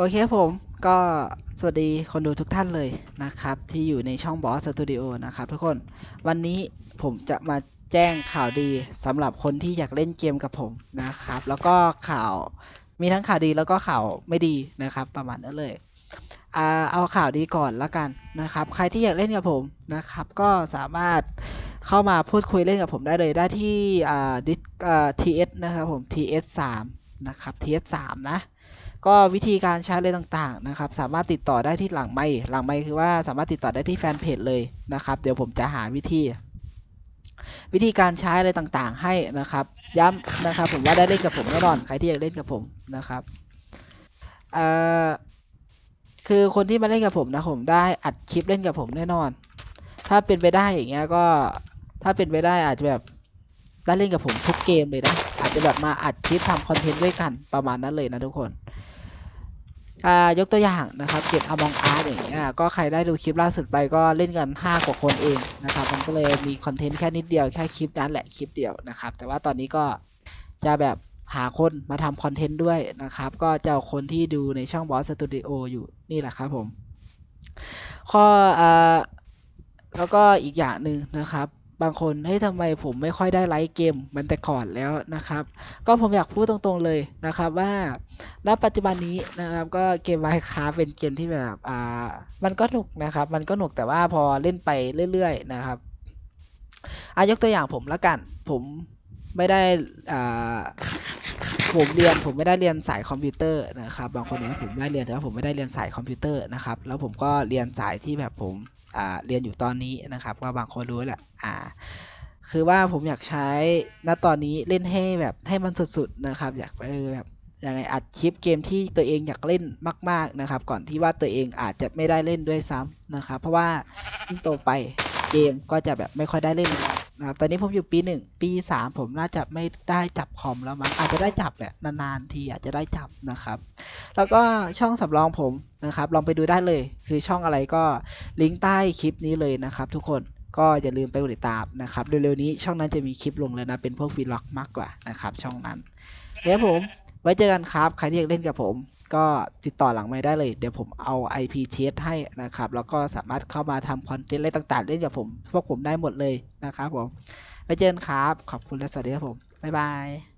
โอเคผมก็สวัสดีคนดูทุกท่านเลยนะครับ ที่อยู่ในช่องบอสสตูดิโอนะครับทุกคนวันนี้ผมจะมาแจ้งข่าวดีสำหรับคนที่อยากเล่นเกมกับผมนะครับ แล้วก็ข่าวมีทั้งข่าวดีแล้วก็ข่าวไม่ดีนะครับ ประมาณนั้นเลยเอาข่าวดีก่อนละกันนะครับ ใครที่อยากเล่นกับผมนะครับ ก็สามารถเข้ามาพูดคุยเล่นกับผมได้เลยได้ที่ดิสอ่า TS นะครับผม TS 3นะครับ TS 3นะ ก็วิธีการใช้อะไรต่างๆนะครับสามารถติดต่อได้ที่หลังไมค์หลังไมค์คือว่าสามารถติดต่อได้ที่แฟนเพจเลยนะครับ เดี๋ยวผมจะหาวิธี วิธีการใช้อะไรต่างๆ ให้นะครับ ย้ำนะครับ ผมว่าได้เล่นกับผมแน่นอนใครที่อยากเล่นกับผมนะครับเอ่อคือคนที่มาเล่นกับผมนะผมได้อัดคลิปเล่นกับผมแน่นอน ถ้าเป็นไปได้อย่างเงี้ยก็ถ้าเป็นไปได้อาจจะแบบได้เล่นกับผมทุกเกมเลยนะอาจจะแบบมาอัดคลิปทำคอนเทนต์ด้วยกันประมาณนั้นเลยนะทุกคน อ่ายกตัวอย่างนะครับ เก็บ Among Us อย่างเงี้ยก็ใครได้ดูคลิปล่าสุดไปก็เล่นกัน 5 กว่าคนเองนะครับ มันก็เลยมีคอนเทนต์แค่นิดเดียวแค่คลิปนั้นแหละคลิปเดียวนะครับ แต่ว่าตอนนี้ก็จะแบบหาคนมาทำคอนเทนต์ด้วยนะครับ ก็จะเอาคนที่ดูในช่อง Boss Studio อยู่นี่แหละครับผม ข้ออแล้วก็อีกอย่างหนึ่งนะครับ บางคนเฮ้ยทำไมผมไม่ค่อยได้ไลค์เกมมันแต่ก่อนแล้วนะครับ ก็ผมอยากพูดตรงๆเลยนะครับว่าณปัจจุบันนี้นะครับก็เกมไมค้าเป็นเกมที่แบบอ่ามันก็หนุกนะครับ มันก็หนุกแต่ว่าพอเล่นไปเรื่อยๆนะครับอายกตัวอย่างผมละกัน ผมไม่ได้อ่า ผมเรียนผมไม่ได้เรียนสายคอมพิวเตอร์นะครับบางคนเนี่ยผมได้เรียนแต่ว่าผมไม่ได้เรียนสายคอมพิวเตอร์นะครับแล้วผมก็เรียนสายที่แบบผมอ่าเรียนอยู่ตอนนี้นะครับก็บางคนรู้แหละอ่าคือว่าผมอยากใช้ณตอนนี้เล่นให้แบบให้มันสุดๆนะครับ อยากเออแบบยังไงอัดคลิปเกมที่ตัวเองอยากเล่นมาก ๆนะครับ ก่อนที่ว่าตัวเองอาจจะไม่ได้เล่นด้วยซ้ำนะครับ เพราะว่ายิ่งโตไปเกมก็จะแบบไม่ค่อยได้เล่น นะครับตอนนี้ผมอยู่ปีหนึ่งปีสามผมน่าจะไม่ได้จับคอมแล้วมั้งอาจจะได้จับแหละนานๆทีอาจจะได้จับนะครับ แล้วก็ช่องสำรองผมนะครับ ลองไปดูได้เลย คือช่องอะไรก็ลิงก์ใต้คลิปนี้เลยนะครับ ทุกคนก็อย่าลืมไปกดติดตามนะครับเร็วๆนี้ช่องนั้นจะมีคลิปลงแล้วนะเป็นพวกวีล็อกมากกว่านะครับ ช่องนั้นเดี๋ยวผม ไว้เจอกันครับใครที่อยากเล่นกับผม ก็ติดต่อหลังไม่ได้เลย เดี๋ยวผมเอา IP เทสให้นะครับ แล้วก็สามารถเข้ามาทำคอนเทนต์อะไรต่างๆเล่นกับผม พวกผมได้หมดเลยนะครับผม ไปเจอกันครับ ขอบคุณและสวัสดีครับผม บ๊ายบาย